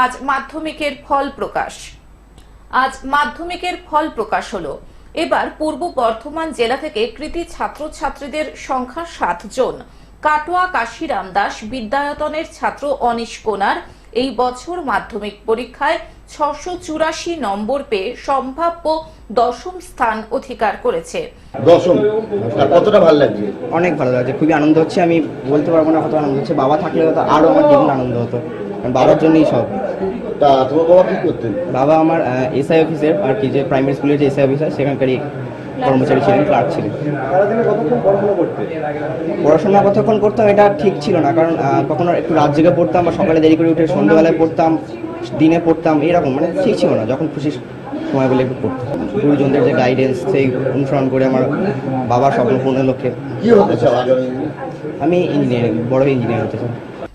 আজ মাধ্যমিকের ফল প্রকাশ। আজ মাধ্যমিকের ফল প্রকাশ হলো। এবার পূর্ব বর্ধমান জেলা থেকে কৃতি ছাত্রছাত্রীদের সংখ্যা সাত জন। কাটোয়া কাশিরাম দাস বিদ্যায়তনের ছাত্র অনিশ কোনার এই বছর মাধ্যমিক পরীক্ষায় ছশো চুরাশি নম্বর পেয়ে সম্ভাব্য দশম স্থান অধিকার করেছে। দশম? কতটা ভালো লাগছে? অনেক ভালো লাগছে খুবই আনন্দ হচ্ছে। আমি বলতে পারব না কত আনন্দ হচ্ছে। বাবা থাকলে হয়তো আরও আমার দ্বিগুণ আনন্দ হতো। বাবার জন্যই সব। তা তোমার বাবা কি করতেন? বাবা আমার এসআই অফিসের আর কি যে প্রাইমারি স্কুলের যে এসআই অফিসার সেখানকারই কর্মচারী ছিলেন ক্লার্ক ছিলেন। পড়াশোনা কতক্ষণ করতাম এটা ঠিক ছিল না কারণ কখনো একটু রাত জেগে পড়তাম বা সকালে দেরি করে উঠে সন্ধ্যেবেলায় পড়তাম দিনে পড়তাম এরকম মানে ঠিক ছিল না যখন খুশি সময় বলে একটু পড়তাম। গুরুজনদের যে গাইডেন্স সেই অনুসরণ করে আমার বাবার স্বপ্ন পূর্ণের লক্ষ্যে? আমি ইঞ্জিনিয়ারিং বড় ইঞ্জিনিয়ার হতে চাই।